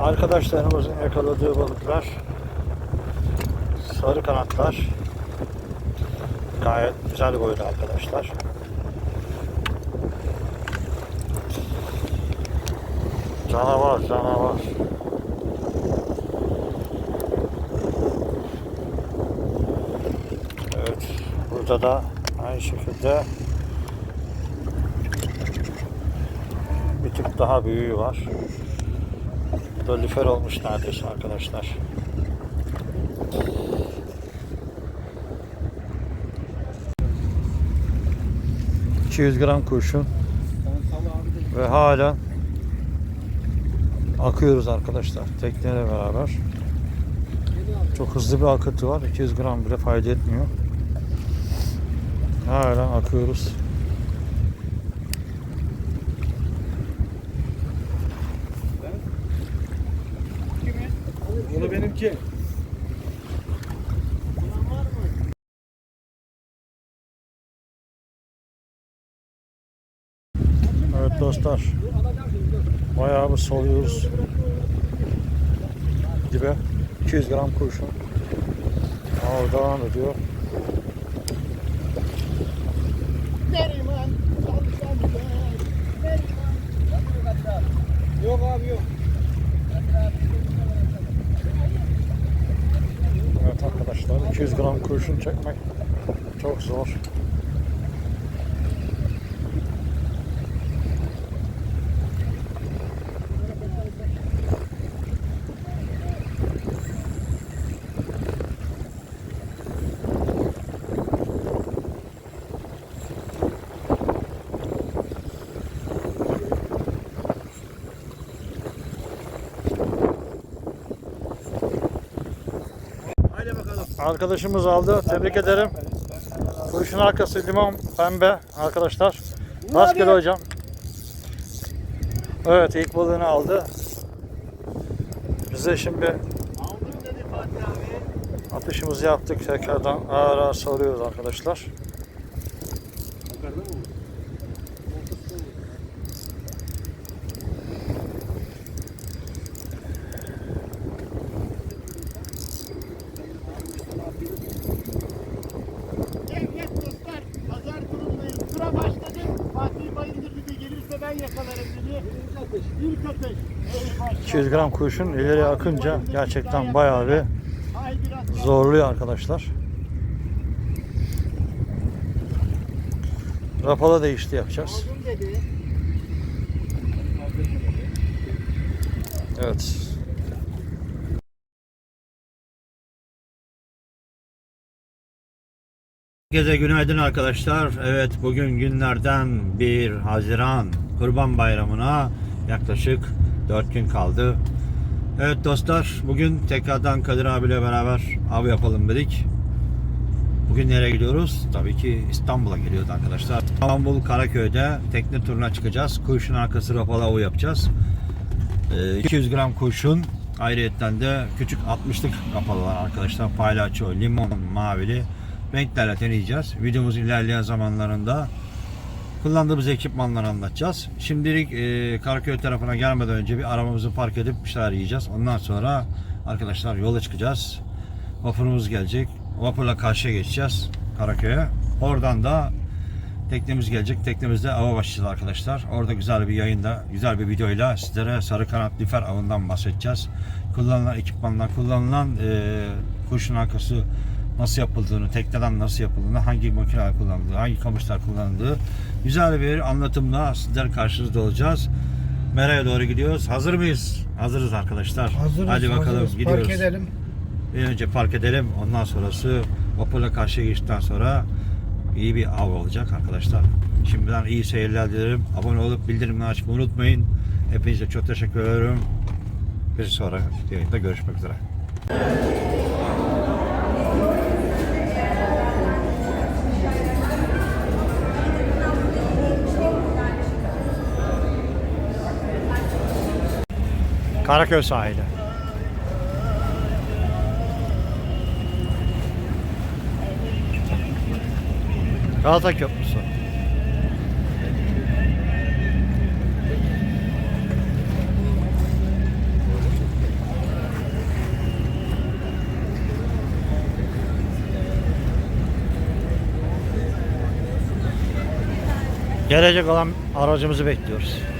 Arkadaşlarımızın yakaladığı balıklar sarı kanatlar gayet güzel boylu arkadaşlar. Canavar, canavar. Evet, burada da aynı şekilde bir tık daha büyüğü var. Lüfer olmuş neredeyse arkadaşlar. ...200 gram kurşun ve hala akıyoruz arkadaşlar tekneyle beraber. Çok hızlı bir akıntı var. 200 gram bile fayda etmiyor. Hala akıyoruz. Onu benimki. Evet dostlar. Bayağı bir soluyoruz. Dibe 200 gram kurşun. Av devam ediyor. Yok abi yok. Evet arkadaşlar 200 gram kurşun çekmek çok zor. Arkadaşımız aldı. Tebrik ederim. Kurşun arkası limon pembe arkadaşlar. Rastgele hocam. Evet ilk balığını aldı. Bize şimdi atışımızı yaptık. Tekrardan ağır ağır sarıyoruz arkadaşlar. Yukarıda mı? Ben yakalarım dedi. İlk atış. İlk atış. Eyvah. 200 gram kurşun ileri akınca gerçekten bayağı bir zorluyor arkadaşlar. Rapala değişti yapacağız. Evet. Herkese günaydın arkadaşlar. Evet bugün günlerden 1 Haziran Kurban Bayramı'na yaklaşık 4 gün kaldı. Evet dostlar bugün tekrardan Kadir abiyle beraber av yapalım dedik. Bugün nereye gidiyoruz? Tabii ki İstanbul'a geliyoruz arkadaşlar. İstanbul Karaköy'de tekne turuna çıkacağız. Kurşun arkası rapalı avı yapacağız. Ee, 200 gram kurşun ayrıyetten de küçük 60'lık kapalılar arkadaşlar. Paylaço, limon, mavili renklerle deneyeceğiz. Videomuz ilerleyen zamanlarında kullandığımız ekipmanları anlatacağız. Şimdilik e, Karaköy tarafına gelmeden önce bir arabamızı park edip bir şeyler yiyeceğiz. Ondan sonra arkadaşlar yola çıkacağız. Vapurumuz gelecek. Vapurla karşıya geçeceğiz Karaköy'e. Oradan da teknemiz gelecek. Teknemizde ava başlayacağız arkadaşlar. Orada güzel bir yayında, güzel bir videoyla sizlere sarı kanat lifer avından bahsedeceğiz. Kullanılan ekipmanlar, kullanılan e, kurşun arkası nasıl yapıldığını, tekneden nasıl yapıldığını, hangi makineler kullanıldığı, hangi kamışlar kullanıldığı güzel bir anlatımla sizler karşınızda olacağız. Mera'ya doğru gidiyoruz. Hazır mıyız? Hazırız arkadaşlar. Hazırız, Hadi bakalım hazırız. gidiyoruz. Park edelim. Bir önce park edelim. Ondan sonrası vapurla karşıya geçtikten sonra iyi bir av olacak arkadaşlar. Şimdiden iyi seyirler dilerim. Abone olup bildirimleri açmayı unutmayın. Hepinize çok teşekkür ederim. Bir sonra yayında görüşmek üzere. Karaköy sahili. Galata Köprüsü. Gelecek olan aracımızı bekliyoruz.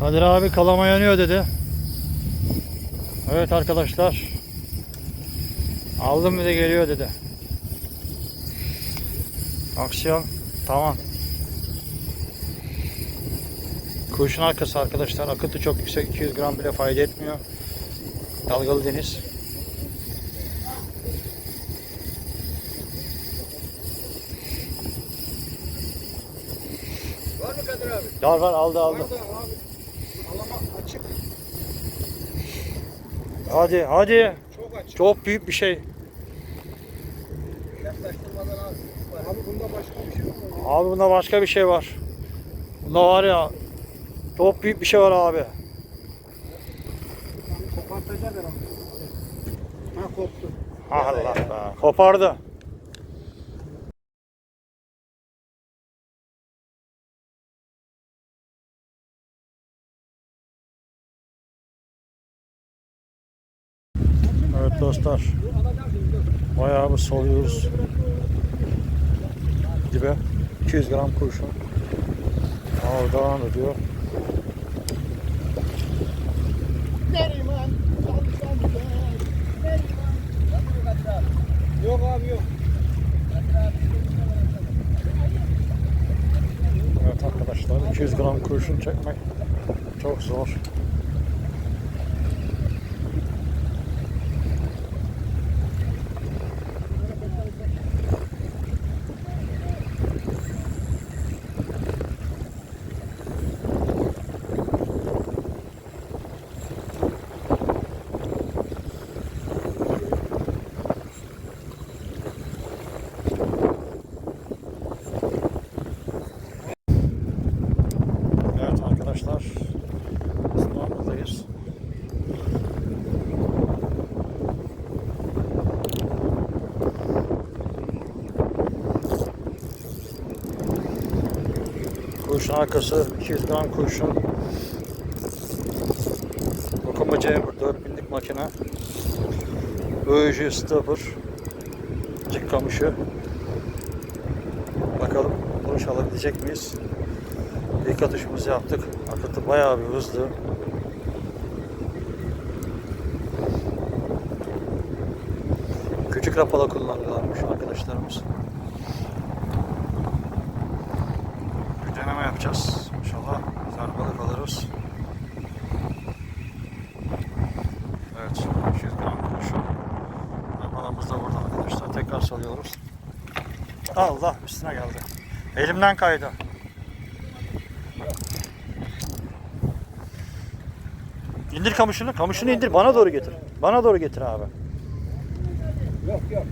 Kadir abi kalama yanıyor dedi. Evet arkadaşlar. Aldım bir de geliyor dedi. Aksiyon tamam. Kurşun arkası arkadaşlar. Akıntı çok yüksek. 200 gram bile fayda etmiyor. Dalgalı deniz. Var mı Kadir abi? Var var aldı aldı. abi. Alama açık. Hadi hadi. Çok açık. Çok büyük bir şey. Yaklaştırmadan abi. Abi bunda başka bir şey var? Abi bunda başka bir şey var. Bunda var ya çok büyük bir şey var abi. Kopartacak herhalde. Ha koptu. Allah be. Kopardı. Dostlar. Bayağı bir soluyoruz. Dibe 200 gram kurşun. Av devam ediyor. Yok abi yok. Evet arkadaşlar 200 gram kurşun çekmek çok zor. Evet arkadaşlar İstanbul'dayız. Kurşun arkası 200 gram kurşun. Dokunma Chamber 4000'lik makine. Öğücü stopper. Cik kamışı. Bakalım vuruş alabilecek miyiz? İlk atışımızı yaptık. Akıntı bayağı bir hızlı. Küçük rapala kullanıyorlarmış arkadaşlarımız. Bir deneme yapacağız. İnşallah güzel balık alırız. Evet, 200 gram kurşun. Rapalamız da burada arkadaşlar. Tekrar salıyoruz. Allah üstüne geldi. Elimden kaydı. İndir kamışını. Kamışını indir. Bana doğru getir. Bana doğru getir abi. Yok yok.